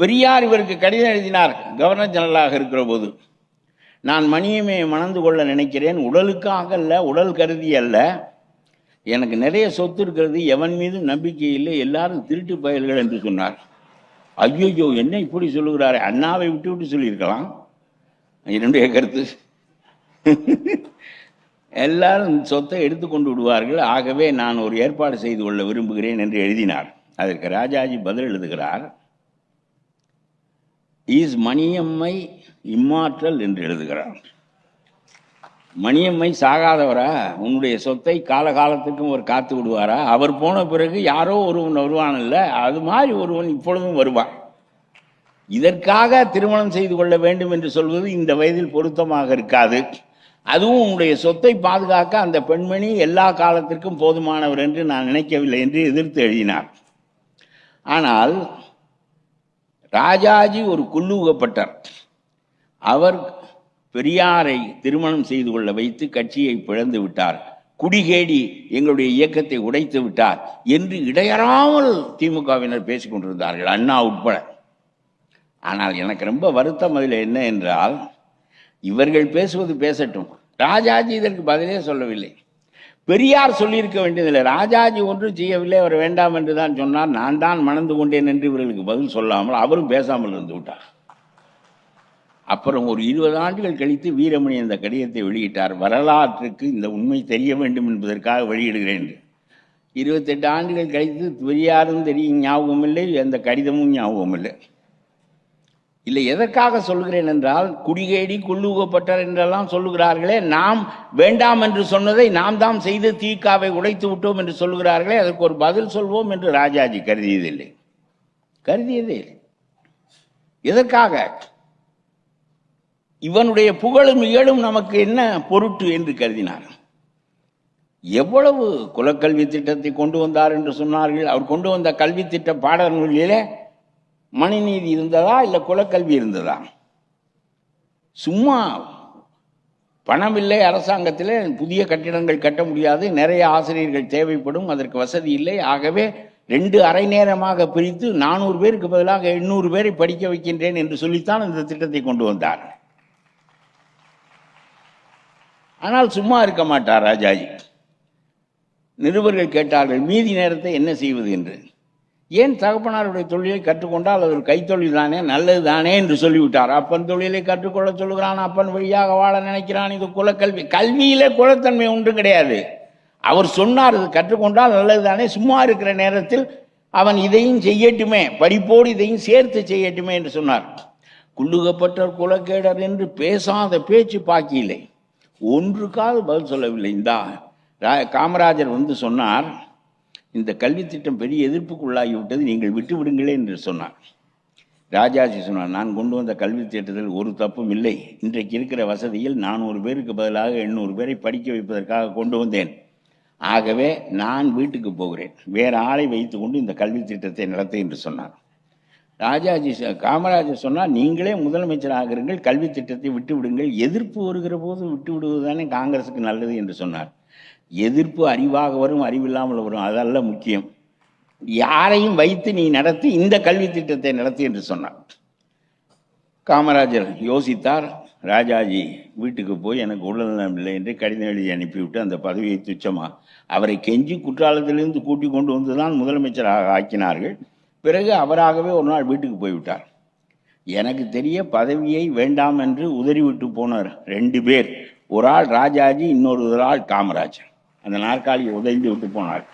பெரியார் இவருக்கு கடிதம் எழுதினார் கவர்னர் ஜெனரலாக இருக்கிற போது. நான் மணியமே மணந்து கொள்ள நினைக்கிறேன் உடலுக்காக அல்ல உடல் கருதி அல்ல. எனக்கு நிறைய சொத்து இருக்கிறது எவன் மீதும் நம்பிக்கை இல்லை எல்லாரும் திருட்டு பயல்கள் என்று சொன்னார். ஐயோ என்ன இப்படி சொல்லுகிறாரு? அண்ணாவை விட்டு விட்டு சொல்லியிருக்கலாம். என்னுடைய கருத்து. எல்லாரும் சொத்தை எடுத்துக்கொண்டு விடுவார்கள். ஆகவே நான் ஒரு ஏற்பாடு செய்து கொள்ள விரும்புகிறேன் என்று எழுதினார். அதற்கு ராஜாஜி பதில் எழுதுகிறார். இஸ் மணியம்மை இம்மாற்றல் என்று எழுதுகிறார். மணியம்மை சாகாதவரா? உன்னுடைய சொத்தை காலகாலத்துக்கும் ஒரு காத்து விடுவாரா? அவர் போன பிறகு யாரோ ஒருவன் வருவான் அது மாதிரி ஒருவன் இப்பொழுதும் வருவான். இதற்காக திருமணம் செய்து கொள்ள வேண்டும் என்று சொல்வது இந்த வயதில் பொருத்தமாக இருக்காது. அதுவும் உன்னுடைய சொத்தை பாதுகாக்க அந்த பெண்மணி எல்லா காலத்திற்கும் போதுமானவர் என்று நான் நினைக்கவில்லை என்று எதிர்த்து எழுதினார். ஆனால் ராஜாஜி ஒரு குல்லூகப்பட்டார் அவர் பெரியாரை திருமணம் செய்து கொள்ள வைத்து கட்சியை பிளந்து விட்டார். குடிகேடி எங்களுடைய இயக்கத்தை உடைத்து விட்டார் என்று இடையறாமல் திமுகவினர் பேசிக் கொண்டிருந்தார்கள் அண்ணா உட்பட. ஆனால் எனக்கு ரொம்ப வருத்தம் அதில் என்ன என்றால் இவர்கள் பேசுவது பேசட்டும். ராஜாஜி இதற்கு பதிலே சொல்லவில்லை. பெரியார் சொல்லியிருக்க வேண்டியதில்லை. ராஜாஜி ஒன்றும் செய்யவில்லை அவர் வேண்டாம் என்று தான் சொன்னார். நான் தான் மணந்து கொண்டேன் என்று இவர்களுக்கு பதில் சொல்லாமல் அவரும் பேசாமல் இருந்து விட்டார். அப்புறம் ஒரு இருபது ஆண்டுகள் கழித்து வீரமணி அந்த கடிதத்தை வெளியிட்டார். வரலாற்றுக்கு இந்த உண்மை தெரிய வேண்டும் என்பதற்காக வெளியிடுகிறேன் என்று. இருபத்தெட்டு ஆண்டுகள் கழித்து பெரியாரும் தெரியும் ஞாபகம் இல்லை அந்த கடிதமும் ஞாபகம் இல்லை. இல்லை எதற்காக சொல்கிறேன் என்றால் குடிகேடி குள்ளுகப்பட்டார் என்றெல்லாம் சொல்லுகிறார்களே நாம் வேண்டாம் என்று சொன்னதை நாம் தான் செய்து தீக்காவை உடைத்து விட்டோம் என்று சொல்லுகிறார்களே அதற்கு ஒரு பதில் சொல்வோம் என்று ராஜாஜி கருதியதில்லை. கருதியதே இல்லை. எதற்காக? இவனுடைய புகழும் இகழும் நமக்கு என்ன பொருட்டு என்று கருதினார். எவ்வளவு குலக்கல்வி திட்டத்தை கொண்டு வந்தார் என்று சொன்னார்கள். அவர் கொண்டு வந்த கல்வி திட்ட பாடல்களிலே மனுநீதி இருந்ததா இல்லை குலக்கல்வி இருந்ததா? சும்மா பணம் இல்லை அரசாங்கத்தில் புதிய கட்டிடங்கள் கட்ட முடியாது நிறைய ஆசிரியர்கள் தேவைப்படும் அதற்கு வசதி இல்லை. ஆகவே ரெண்டு அரை நேரமாக பிரித்து நானூறு பேருக்கு பதிலாக எண்ணூறு பேரை படிக்க வைக்கின்றேன் என்று சொல்லித்தான் இந்த திட்டத்தை கொண்டு வந்தார். ஆனால் சும்மா இருக்க மாட்டார் ராஜாஜி. நிருபர்கள் கேட்டார்கள் மீதி நேரத்தை என்ன செய்வது? என்று. ஏன் தகப்பனாருடைய தொழிலை கற்றுக்கொண்டால் அது ஒரு கைத்தொழில் தானே நல்லது தானே என்று சொல்லிவிட்டார். அப்பன் தொழிலை கற்றுக்கொள்ள சொல்லுகிறான் அப்பன் வழியாக வாழ நினைக்கிறான். இது குலக்கல்வி. கல்வியிலே குலத்தன்மை ஒன்றும் கிடையாது. அவர் சொன்னார் இது கற்றுக்கொண்டால் நல்லது தானே. சும்மா இருக்கிற நேரத்தில் அவன் இதையும் செய்யட்டுமே படிப்போடு இதையும் சேர்த்து செய்யட்டுமே என்று சொன்னார். குள்ளுகப்பட்டர் குலக்கேடர் என்று பேசாத பேச்சு பாக்கியில்லை ஒன்றுக்காவது பதில் சொல்லவில்லை. இந்தா காமராஜர் வந்து சொன்னார் இந்த கல்வி திட்டம் பெரிய எதிர்ப்புக்குள்ளாகிவிட்டது நீங்கள் விட்டு விடுங்களே என்று சொன்னார். ராஜாஜி சொன்னார் நான் கொண்டு வந்த கல்வி திட்டத்தில் ஒரு தப்பும் இல்லை. இன்றைக்கு இருக்கிற வசதியில் நானூறு பேருக்கு பதிலாக எண்ணூறு பேரை படிக்க வைப்பதற்காக கொண்டு வந்தேன். ஆகவே நான் வீட்டுக்கு போகிறேன். வேறு ஆளை வைத்துக்கொண்டு இந்த கல்வி திட்டத்தை நடத்து என்று சொன்னார். ராஜாஜி காமராஜர் சொன்னால் நீங்களே முதலமைச்சர் ஆகிறீர்கள் கல்வி திட்டத்தை விட்டு விடுங்கள். எதிர்ப்பு வருகிற போது விட்டு விடுவது தானே காங்கிரஸுக்கு நல்லது என்று சொன்னார். எதிர்ப்பு அறிவாக வரும் அறிவில்லாமல் வரும் அதல்ல முக்கியம். யாரையும் வைத்து நீ நடத்தி இந்த கல்வி திட்டத்தை நடத்தி என்று சொன்னார். காமராஜர் யோசித்தார் ராஜாஜி வீட்டுக்கு போய் எனக்கு உடல்நலம் இல்லை என்று கடிதம் எழுதி அனுப்பிவிட்டு அந்த பதவியை துச்சமா அவரை கெஞ்சி குற்றாலத்திலிருந்து கூட்டி கொண்டு வந்து தான் முதலமைச்சராக ஆக்கினார்கள். பிறகு அவராகவே ஒரு நாள் வீட்டுக்கு போய்விட்டார். எனக்கு தெரிய பதவியை வேண்டாம் என்று உதறிவிட்டு போனார் ரெண்டு பேர். ஒரு ஆள் ராஜாஜி இன்னொரு ஆள் காமராஜர். அந்த நாற்காலியை உதைந்து விட்டு போனார்